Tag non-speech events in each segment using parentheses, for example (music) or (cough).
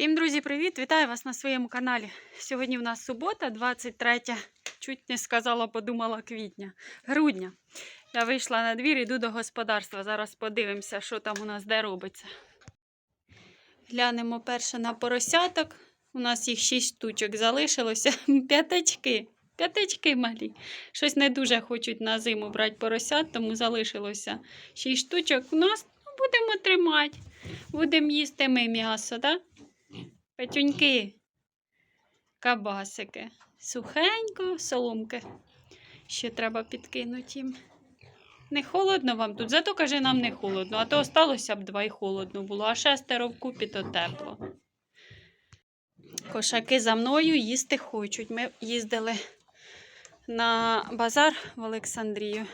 Всім, друзі, привіт! Вітаю вас на своєму каналі. Сьогодні в нас субота, 23, чуть не сказала, подумала квітня, грудня. Я вийшла на двір, іду до господарства. Зараз подивимося, що там у нас де робиться. Глянемо перше на поросяток. У нас їх 6 штучок залишилося. (laughs) П'ятачки. П'ятачки малі. Щось не дуже хочуть на зиму брати поросят, тому залишилося 6 штучок. У нас ну, будемо тримати. Будемо їсти ми м'ясо? Да? Петюньки, кабасики. Сухенько, соломки. Ще треба підкинути їм. Не холодно вам тут, зато каже, нам не холодно, а то осталося б два і холодно було, а шестеро вкупі то тепло. Кошаки за мною їсти хочуть. Ми їздили на базар в Олександрію,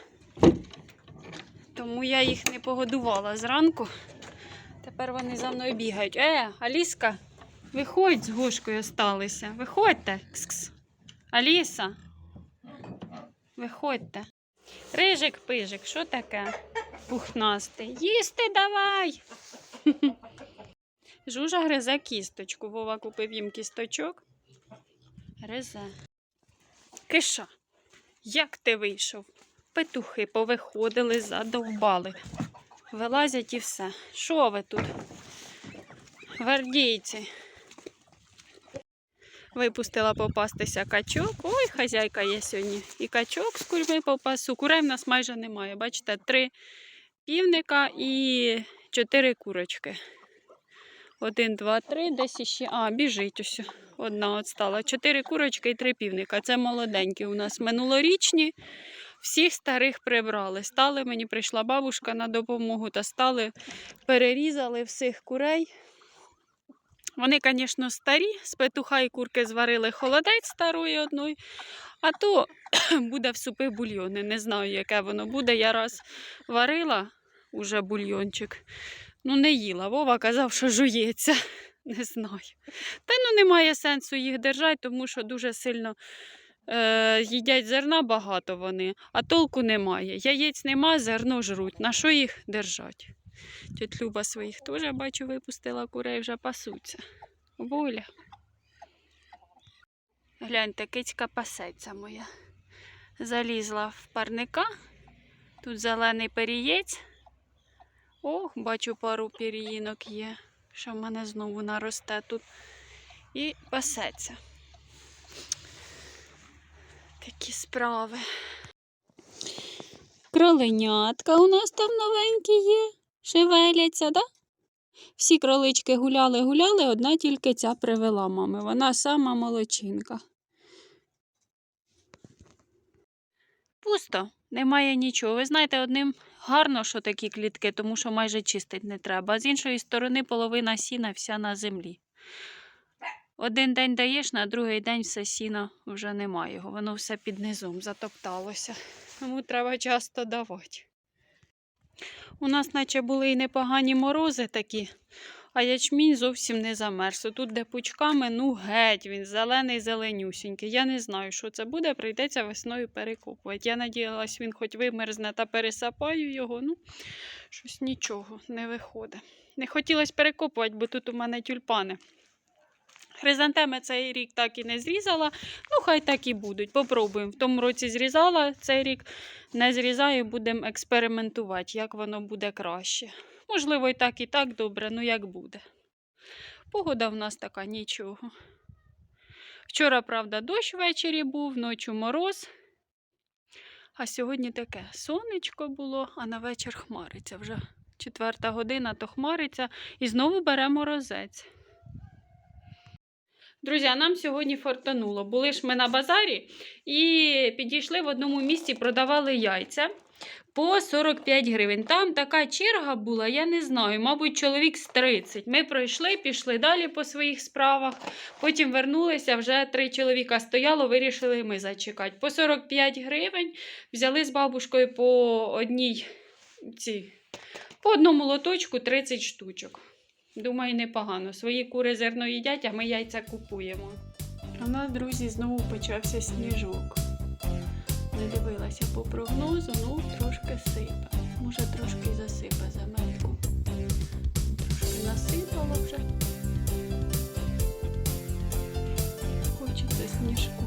тому я їх не погодувала зранку. Тепер вони за мною бігають. Е, Аліска, виходь з гошкою осталися. Виходьте. Кс-кс. Аліса. Виходьте. Рижик пижик, що таке? Пухнастий. Їсти давай. (laughs) Жужа гризе кісточку. Вова купив їм кісточок. Гризе. Киша, як ти вийшов? Петухи повиходили, задовбали. Вилазять і все. Що ви тут? Гвардійці. Випустила попастися качок. Ой, хазяйка є сьогодні. І качок з курьми попасу. Курей в нас майже немає. Бачите, три півника і чотири курочки. Один, два, три, десь іще. А, біжить ось. Одна от. Чотири курочки і три півника. Це молоденькі у нас минулорічні. Всіх старих прибрали. Стали, мені прийшла бабушка на допомогу та стали, перерізали всіх курей. Вони, звісно, старі, з петуха і курки зварили холодець старої одної, а то (clears throat) буде в супи бульйони. Не знаю, яке воно буде. Я раз варила уже бульйончик. Ну, не їла. Вова казав, що жується. (laughs) Не знаю. Та ну немає сенсу їх держати, тому що дуже сильно е, їдять зерна багато вони, а толку немає. Яєць нема, зерно жруть. На що їх держать? Тють Люба своїх теж, бачу, випустила курей, вже пасуться. Воля. Гляньте, кицька пасеться моя. Залізла в парника. Тут зелений перієць. О, бачу, пару пір'їнок є, що в мене знову наросте тут. І пасеться. Такі справи. Кроленятка у нас там новенькі є. Шевеляться, да? Всі кролички гуляли, гуляли, одна тільки ця привела мами. Вона сама молочинка. Пусто, немає нічого. Ви знаєте, одним гарно, що такі клітки, тому що майже чистить не треба. А з іншої сторони, половина сіна вся на землі. Один день даєш, на другий день все сіно вже немає його. Воно все під низом затопталося. Тому треба часто давати. У нас, наче були і непогані морози такі, а ячмінь зовсім не замерз. Тут, де пучками, ну геть, він зелений, зеленюсінький. Я не знаю, що це буде, прийдеться весною перекопувати. Я надіялась, він хоч вимерзне та пересапаю його. Ну, щось нічого не виходить. Не хотілося перекопувати, бо тут у мене тюльпани. Хризантеми цей рік так і не зрізала. Ну, хай так і будуть. Попробуємо. В тому році зрізала цей рік, не зрізаю, будемо експериментувати, як воно буде краще. Можливо, і так, і так добре, ну як буде. Погода в нас така нічого. Вчора, правда, дощ ввечері був, ночі мороз. А сьогодні таке сонечко було, а на вечір хмариться. Вже четверта година, то хмариться і знову бере морозець. Друзі, а нам сьогодні фортануло. Були ж ми на базарі і підійшли в одному місці, продавали яйця по 45 гривень. Там така черга була, я не знаю, мабуть, чоловік з 30. Ми пройшли, пішли далі по своїх справах. Потім вернулися, вже три чоловіка стояло, вирішили ми зачекати. По 45 гривень взяли з бабушкою по одній ці, по одному лоточку 30 штучок. Думаю, непогано. Свої кури зерно їдять, а ми яйця купуємо. У нас, друзі, знову почався сніжок. Не дивилася по прогнозу, ну трошки сипе. Може, трошки засипа земельку. Трошки насипало вже. Хочеться сніжку.